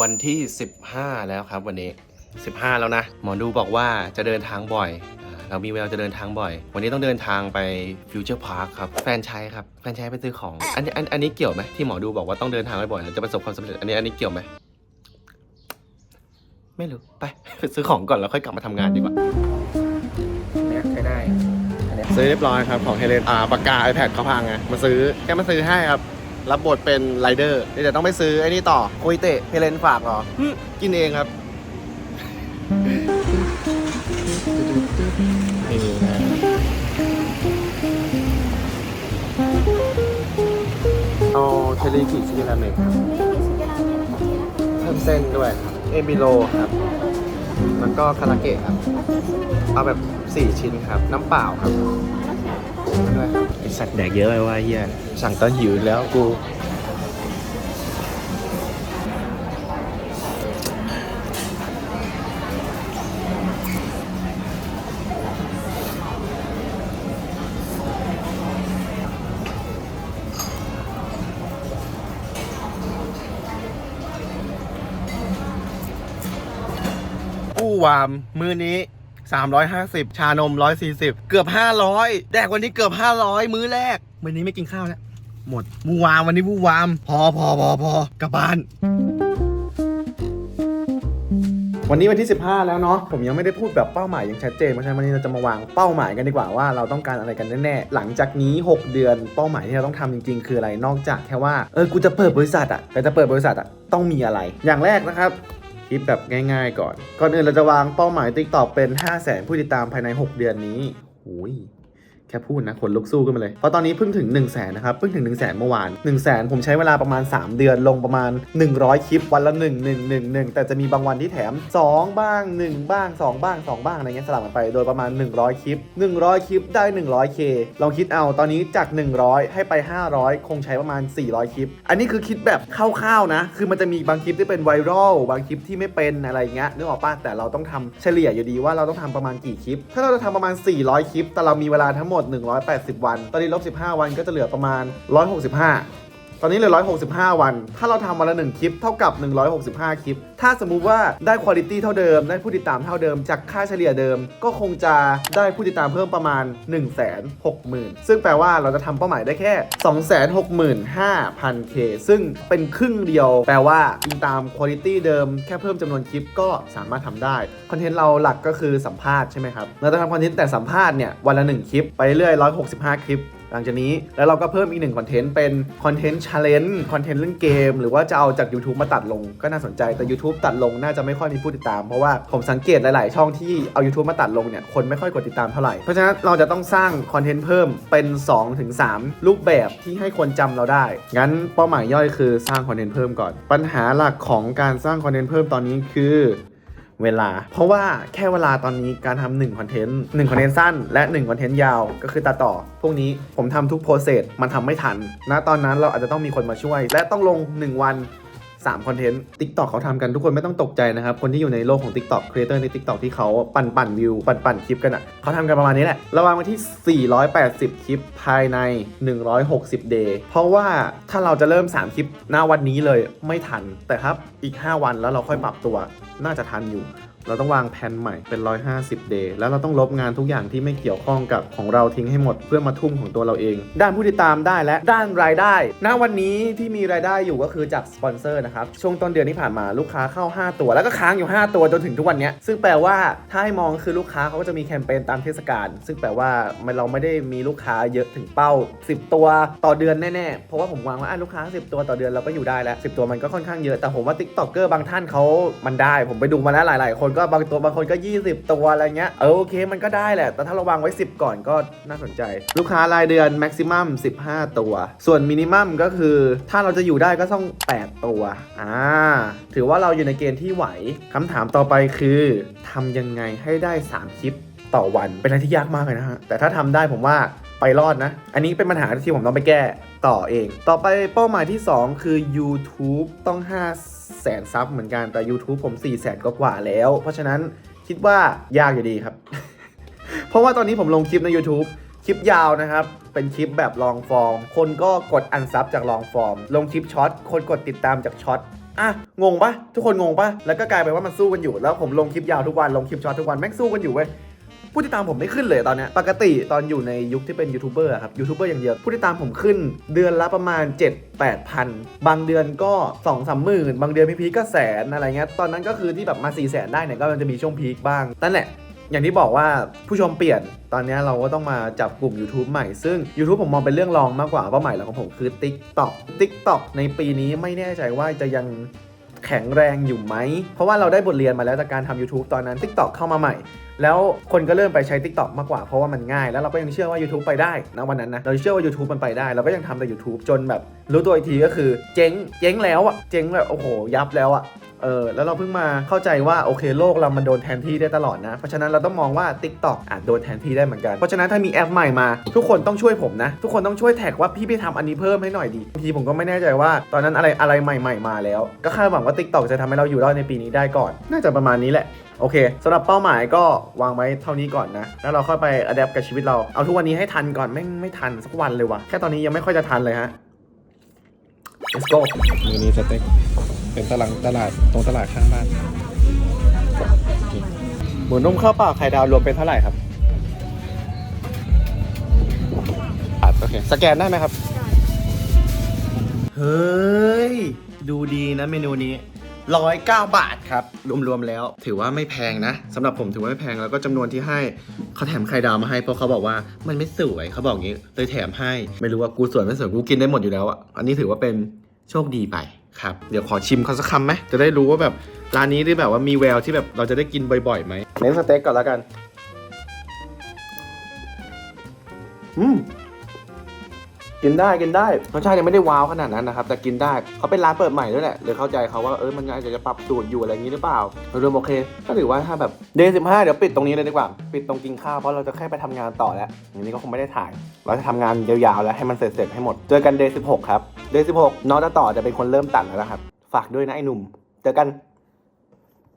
วันที่ 15 แล้วครับวันนี้ 15 แล้วนะ หมอดูบอกว่าจะเดินทางบ่อยอ่าเรามีเวลาจะเดินทางบ่อย วันนี้ต้องเดินทางไปฟิวเจอร์พาร์คครับ แฟนใช้ครับ แฟนใช้ไปซื้อของ อันนี้อันอันนี้เกี่ยวไหมที่หมอดูบอกว่าต้องเดินทางบ่อยๆแล้วจะประสบความสำเร็จ อันนี้อันนี้เกี่ยวไหม ไม่รู้ ไปไปซื้อของก่อนแล้วค่อยกลับมาทำงานดีกว่าเนี่ยใช้ได้อันเนี้ยซื้อเรียบร้อยครับของเฮเลนอ่าปากกา iPad เขาพังไง มาซื้อ แค่มาซื้อให้ครับ รับบทเป็นไรเดอร์เดี๋ยวต้องไปซื้อไอ้นี่ต่อคุยเตะเฮเลนฝากเหรอหึกินเองครับนี่นะเอาเทริกิชิคกี้พายเมกครับเพิ่มเส้นด้วยครับเอมิโลครับ แล้วก็คาราเกะครับ เอาแบบ 4 ชิ้นครับ น้ำเปล่าครับด้วยครับไอ สัตว์แดกเยอะไปว่าเฮียสั่งตอนหิวอีกแล้วกูู้วามมือนี้ 350 ชานม 140 เกือบ 500 แดกวันนี้เกือบ 500 มื้อแรกมื้อนี้ไม่กินข้าวแล้ว หมดวูวามวันนี้วูวาม พอพอพอพอกลับบ้านวันนี้วันที่ 15 แล้วเนาะผมยังไม่ได้พูดแบบเป้าหมายอย่างชัดเจนเพราะฉะนั้นวันนี้เราจะมาวางเป้าหมายกันดีกว่าว่าเราต้องการอะไรกันแน่ๆหลังจากนี้ 6 เดือนเป้าหมายที่เราต้องทำจริง ๆ คืออะไรนอกจากแค่ว่าเออกูจะเปิดบริษัทอะแต่จะเปิดบริษัทอะต้องมีอะไร อย่างแรกนะครับ คิดแบบง่ายๆก่อน ก่อนอื่นเราจะวางเป้าหมายติ๊กตอกเป็น 5 0 0 0 0 0ผู้ติดตามภายใน 6 เดือนนี้หุย แค่พูดนะขนลุกสู้ขึ้นมาเลย เพราะตอนนี้เพิ่งถึง 1 0 0 0 0แสนนะครับ เพิ่งถึง 1 0 0 0 0แสนเมื่อวาน 1 0 0 0 0แสนผมใช้เวลาประมาณ 3 เดือนลงประมาณ 100 คลิปวันละ 1 1 1 1 แต่จะมีบางวันที่แถม 2 บ้าง 1 บ้าง 2 บ้าง 2 บ้างอะไรเงี้ยสลับกันไป โดยประมาณ 100 คลิป 100 คลิปได้ 100k ลองคิดเอาตอนนี้จาก 100 ให้ไป 500 คงใช้ประมาณ 400 คลิป อันนี้คือคิดแบบคร่าวๆนะ คือมันจะมีบางคลิปที่เป็นไวรัลบางคลิปที่ไม่เป็นอะไรเงี้ยนึกออกป่ะแต่เราต้องทำเฉลี่ยอยู่ดีว่าเราต้องทำประมาณกี่คลิป ถ้าเราจะทำประมาณ 400 คลิป แต่เรามีเวลาทั้งหมดด 180 วัน ตอนนี้ลบ 15 วันก็จะเหลือประมาณ 165 ตอนนี้เหลือ 165 วัน ถ้าเราทำวันละ 1 คลิป เท่ากับ 165 คลิป ถ้าสมมุติว่าได้คุณ i t y เท่าเดิม ได้ผู้ติดตามเท่าเดิม จากค่าเฉลี่ยเดิม ก็คงจะได้ผู้ติดตามเพิ่มประมาณ 1 6 0 0 0 0 ซึ่งแปลว่าเราจะทำเป้าหมายได้แค่ 265,000 k ซึ่งเป็นครึ่งเดียว แปลว่าอิงตามคุณ i t y เดิม แค่เพิ่มจำนวนคลิปก็สามารถทำได้ คอนเทนต์เราหลักก็คือสัมภาษณ์ใช่ไหมครับ เราจะทำคอนเทนต์แต่สัมภาษณ์เนี่ยวันละ 1 คลิป ไปเรื่อย165 คลิป หลังจากนี้แล้วเราก็เพิ่มอีกหนึ่งคอนเทนต์เป็นคอนเทนต์ชาเลนจ์คอนเทนต์เล่นเกม หรือว่าจะเอาจาก YouTube มาตัดลงก็น่าสนใจแต่ YouTube ตัดลงน่าจะไม่ค่อยมีผู้ติดตาม เพราะว่าผมสังเกตหลาย ๆ ช่องที่เอา YouTube มาตัดลงเนี่ยคนไม่ค่อยกดติดตามเท่าไหร่ เพราะฉะนั้นเราจะต้องสร้างคอนเทนต์เพิ่มเป็น 2-3 รูปแบบที่ให้คนจำเราได้ งั้นเป้าหมายย่อยคือสร้างคอนเทนต์เพิ่มก่อน ปัญหาหลักของการสร้างคอนเทนต์เพิ่มตอนนี้คือ เวลา เพราะว่าแค่เวลาตอนนี้การทำหนึ่งคอนเทนต์หนึ่งคอนเทนต์สั้นและ1คอนเทนต์ยาวก็คือตัดต่อ พวกนี้ผมทำทุกโปรเซสมันทำไม่ทันนะตอนนั้นเราอาจจะต้องมีคนมาช่วย และต้องลง 1 วัน 3คอนเทนต์ TikTok เขาทำกันทุกคนไม่ต้องตกใจนะครับ คนที่อยู่ในโลกของ TikTok ครีเอเตอร์ใน TikTok ที่เขาปั่นปั่นวิว ปั่นปั่นคลิปกันอะเขาทำกันประมาณนี้แหละ ระวางไว้ที่ 480 คลิปภายใน 160 เดย์เพราะว่าถ้าเราจะเริ่ม 3 คลิปหน้าวันนี้เลยไม่ทันแต่ครับอีก 5 วันแล้วเราค่อยปรับตัวน่าจะทันอยู่ เราต้องวางแผนใหม่เป็น 150 day แล้วเราต้องลบงานทุกอย่างที่ไม่เกี่ยวข้องกับของเราทิ้งให้หมดเพื่อมาทุ่มของตัวเราเอง ด้านผู้ติดตามได้และด้านรายได้ ณ วันนี้ที่มีรายได้อยู่ก็คือจากสปอนเซอร์นะครับ ช่วงต้นเดือนที่ผ่านมาลูกค้าเข้า 5 ตัว แล้วก็ค้างอยู่ 5 ตัวจนถึงทุกวันนี้ ซึ่งแปลว่าถ้าให้มองคือลูกค้าเขาก็จะมีแคมเปญตามเทศกาล ซึ่งแปลว่าเราไม่ได้มีลูกค้าเยอะถึงเป้า 10 ตัวต่อเดือนแน่ๆ เพราะว่าผมวางว่าอะลูกค้า 10 ตัวต่อเดือนเราก็อยู่ได้แล้ว 10 ตัวมันก็ค่อนข้างเยอะ แต่ผมว่า t ิ k t o k เกอร์บางท่านเขามันได้ ผมไปดูมาแล้วหลาย ๆ คนก็บางตัวบางคนก็ 20 ตัวอะไรเงี้ยเออโอเคมันก็ได้แหละ แต่ถ้าเราวางไว้ 10 ก่อนก็น่าสนใจ ลูกค้ารายเดือน maximum 15 ตัว ส่วน minimum ก็คือ ถ้าเราจะอยู่ได้ก็ต้อง 8 ตัวอ่าถือว่าเราอยู่ในเกณฑ์ที่ไหวคำถามต่อไปคือทำยังไงให้ได้ 3 คลิปต่อวันเป็นอะไรที่ยากมากเลยนะฮะแต่ถ้าทำได้ผมว่าไปรอดนะ อันนี้เป็นปัญหาที่ผมต้องไปแก้ต่อเอง ต่อไปเป้าหมายที่ 2 คือ YouTube ต้อง 5 แสนซับเหมือนกันแต่ YouTube ผม4แสนกว่าแล้ว เพราะฉะนั้นคิดว่ายากอยู่ดีครับ เพราะว่าตอนนี้ผมลงคลิปใน YouTube คลิปยาวนะครับ เป็นคลิปแบบลองฟอร์ม คนก็กดอันซับจากลองฟอร์ม ลงคลิปช็อต คนกดติดตามจากช็อตอะงงปะทุกคนงงปะแล้วก็กลายเป็นว่ามันสู้กันอยู่ แล้วผมลงคลิปยาวทุกวัน ลงคลิปช็อตทุกวัน แม่งสู้กันอยู่เว้ย ผู้ติดตามผมไม่ขึ้นเลยตอนเนี้ยปกติตอนอยู่ในยุคที่เป็นยูทูบเบอร์อะครับยูทูบเบอร์อย่างเดียวผู้ติดตามผมขึ้น เดือนละประมาณ 7 8พันบางเดือนก็2องสามหมื่นบางเดือนพีคก็แสนอะไรเงี้ยตอนนั้นก็คือที่แบบมา4ี่แสนได้เนี่ยก็มันจะมีช่วงพีคบ้างนั่นแหละอย่างที่บอกว่าผู้ชมเปลี่ยนตอนนี้เราก็ต้องมาจับกลุ่ม YouTube ใหม่ ซึ่ง YouTube ผมมองเป็นเรื่องรองมากกว่าเป้าหมายหลักของผมคือ TikTok TikTok ในปีนี้ไม่แน่ใจว่าจะยัง แข็งแรงอยู่ไหม เพราะว่าเราได้บทเรียนมาแล้วจากการทำ YouTube ตอนนั้น TikTok เข้ามาใหม่ แล้วคนก็เริ่มไปใช้ TikTok มากกว่าเพราะว่ามันง่าย แล้วเราก็ยังเชื่อว่า YouTube ไปได้นะวันนั้นนะเราเชื่อว่า YouTube มันไปได้ เราก็ยังทำแต่ YouTube จนแบบ รู้ตัวอีกทีก็คือ เจ๊งเจ๊งแล้วอะเจ๊งแบบโอ้โหยับแล้วอะ เออแล้วเราเพิ่งมาเข้าใจว่าโอเคโลกเรามันโดนแทนที่ได้ตลอดนะ เพราะฉะนั้นเราต้องมองว่า TikTok อาจโดนแทนที่ได้เหมือนกัน เพราะฉะนั้นถ้ามีแอปใหม่มา ทุกคนต้องช่วยผมนะ ทุกคนต้องช่วยแท็กว่าพี่ไปทำอันนี้เพิ่มให้หน่อยดีบางทีผมก็ไม่แน่ใจว่าตอนนั้นอะไรอะไรใหม่ ๆ มาแล้ว ก็คาดหวังว่า TikTok จะทำให้เราอยู่รอดในปีนี้ได้ก่อน น่าจะประมาณนี้แหละโอเคสำหรับเป้าหมายก็วางไว้เท่านี้ก่อนนะ แล้วเราค่อยไปอัดแอปกับชีวิตเรา เอาทุกวันนี้ให้ทันก่อนแม่ไม่ทันสักวันเลยว่ะ แค่ตอนนี้ยังไม่ค่อยจะทันเลยฮะ let's go มือนี้สเต็ก เป็นตลาดตลาดตรงตลาดข้างบ้านหมูนุ่มข้าวเปล่าไข่ดาวรวมเป็นเท่าไหร่ครับอะโอเค สแกนได้ไหมครับ เฮ้ย ดูดีนะเมนูนี้ ร้อยเก้าบาทครับ รวมๆแล้ว ถือว่าไม่แพงนะสำหรับผมถือว่าไม่แพงแล้วก็จำนวนที่ให้เขาแถมไข่ดาวมาให้เพราะเขาบอกว่ามันไม่สวยเขาบอกงี้เลยแถมให้ไม่รู้ว่ากูสวยไม่สวยกูกินได้หมดอยู่แล้วอะอันนี้ถือว่าเป็นโชคดีไปครับเดี๋ยวขอชิมเขาสักคำไหมจะได้รู้ว่าแบบร้านนี้ที่แบบว่ามีแววที่แบบเราจะได้กินบ่อยๆไหมเน้นสเต็กก่อนแล้วกันอืม กินได้กินได้รสชาติยังไม่ได้ว้าวขนาดนั้นนะครับแต่กินได้เขาเป็นร้านเปิดใหม่ด้วยแหละเลยเข้าใจเขาว่าเออมันอาจจะปรับสูตรอยู่อะไรอย่างนี้หรือเปล่าโดยรวมโอเค ก็ถือว่าถ้าแบบเดย์สิบห้าเดี๋ยวปิดตรงนี้เลยดีกว่า ปิดตรงกินข้าวเพราะเราจะแค่ไปทำงานต่อแล้วอย่างนี้ก็คงไม่ได้ถ่าย เราจะทำงานยาวๆแล้วให้มันเสร็จๆให้หมดเจอกันเดย์สิบหกครับเดย์สิบหกน้องจะต่อจะเป็นคนเริ่มตัดแล้วนะครับฝากด้วยนะไอ้หนุ่มเจอกัน